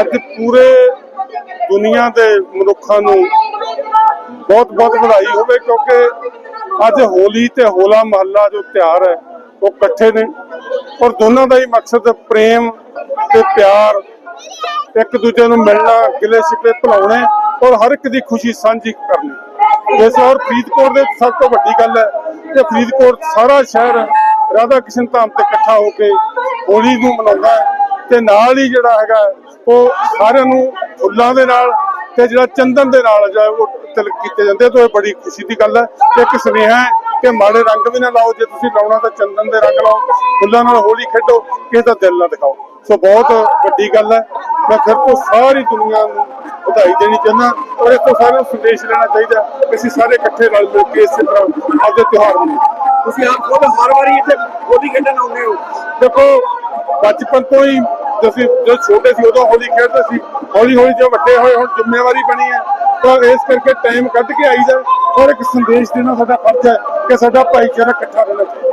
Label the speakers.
Speaker 1: ਅੱਜ ਪੂਰੇ ਦੁਨੀਆ ਦੇ ਮਨੁੱਖਾਂ ਨੂੰ ਬਹੁਤ ਬਹੁਤ ਵਧਾਈ ਹੋਵੇ, ਕਿਉਂਕਿ ਅੱਜ ਹੋਲੀ ਤੇ ਹੋਲਾ ਮਹੱਲਾ ਜੋ ਤਿਉਹਾਰ ਹੈ, ਉਹ ਇਕੱਠੇ ਨੇ। ਔਰ ਦੋਨਾਂ ਦਾ ਹੀ ਮਕਸਦ ਪ੍ਰੇਮ ਤੇ ਪਿਆਰ, ਇੱਕ ਦੂਜੇ ਨੂੰ ਮਿਲਣਾ ਗਿਲੇ ਸਿੱਕੇ ਭੁਲਾਉਣੇ ਔਰ ਹਰ ਇੱਕ ਦੀ ਖੁਸ਼ੀ ਸਾਂਝੀ ਕਰਨੀ। ਇਸ ਔਰ ਫਰੀਦਕੋਟ ਦੇ ਸਭ ਤੋਂ ਵੱਡੀ ਗੱਲ ਹੈ ਕਿ ਫਰੀਦਕੋਟ ਸਾਰਾ ਸ਼ਹਿਰ ਰਾਧਾ ਕ੍ਰਿਸ਼ਨ ਧਾਮ ਤੇ ਇਕੱਠਾ ਹੋ ਕੇ ਹੋਲੀ ਨੂੰ ਮਨਾਉਂਦਾ ਹੈ। ਤੇ ਨਾਲ ਹੀ ਜਿਹੜਾ ਹੈਗਾ ਉਹ ਸਾਰਿਆਂ ਨੂੰ ਫੁੱਲਾਂ ਦੇ ਨਾਲ ਤੇ ਜਿਹੜਾ ਚੰਦਨ ਦੇ ਨਾਲ ਜਿਹੜਾ ਉਹ ਤਿਲਕ ਕੀਤੇ ਜਾਂਦੇ ਤੇ ਇਹ ਬੜੀ ਖੁਸ਼ੀ ਦੀ ਗੱਲ ਹੈ। ਤੇ ਇੱਕ ਸੁਨੇਹਾ ਹੈ ਕਿ ਮਾੜੇ ਰੰਗ ਵੀ ਨਾ ਲਾਓ ਜੇ ਤੁਸੀਂ ਲਾਉਣਾ ਤਾਂ ਚੰਦਨ ਦੇ ਰੰਗ ਲਾਓ ਫੁੱਲਾਂ ਨਾਲ ਹੋਲੀ ਖੇਡੋ ਕਿਸੇ ਦਾ ਦਿਲ ਨਾ ਦਿਖਾਓ। ਸੋ ਬਹੁਤ ਵੱਡੀ ਗੱਲ ਹੈ। ਮੈਂ ਫਿਰ ਤੋਂ ਸਾਰੀ ਦੁਨੀਆ ਨੂੰ ਵਧਾਈ ਦੇਣੀ ਚਾਹੁੰਦਾ ਔਰ ਇਸ ਤੋਂ ਸਾਰਿਆਂ ਨੂੰ ਸੰਦੇਸ਼ ਲੈਣਾ ਚਾਹੀਦਾ ਕਿ ਅਸੀਂ ਸਾਰੇ ਇਕੱਠੇ ਰਲ ਮਿਲ ਕੇ ਇਸੇ ਤਰ੍ਹਾਂ ਆਪਦੇ ਤਿਉਹਾਰ ਮਨਾਈਏ।
Speaker 2: ਤੁਸੀਂ ਆਪ ਖੁਦ ਹਰ ਵਾਰੀ ਇੱਥੇ ਹੋਲੀ ਖੇਡਣ ਆਉਂਦੇ ਹੋ?
Speaker 1: ਦੇਖੋ ਬਚਪਨ ਤੋਂ ਹੀ ਅਸੀਂ ਜਦੋਂ ਛੋਟੇ ਸੀ ਉਦੋਂ ਹੋਲੀ ਖੇਡਦੇ ਸੀ, ਹੌਲੀ ਹੌਲੀ ਜੋ ਵੱਡੇ ਹੋਏ, ਹੁਣ ਜ਼ਿੰਮੇਵਾਰੀ ਬਣੀ ਹੈ। ਤਾਂ ਇਸ ਕਰਕੇ ਟਾਈਮ ਕੱਢ ਕੇ ਆਈਦਾ ਔਰ ਇੱਕ ਸੰਦੇਸ਼ ਦੇਣਾ ਸਾਡਾ ਫਰਜ਼ ਹੈ ਕਿ ਸਾਡਾ ਭਾਈਚਾਰਾ ਇਕੱਠਾ ਰਹਿਣਾ ਚਾਹੀਦਾ।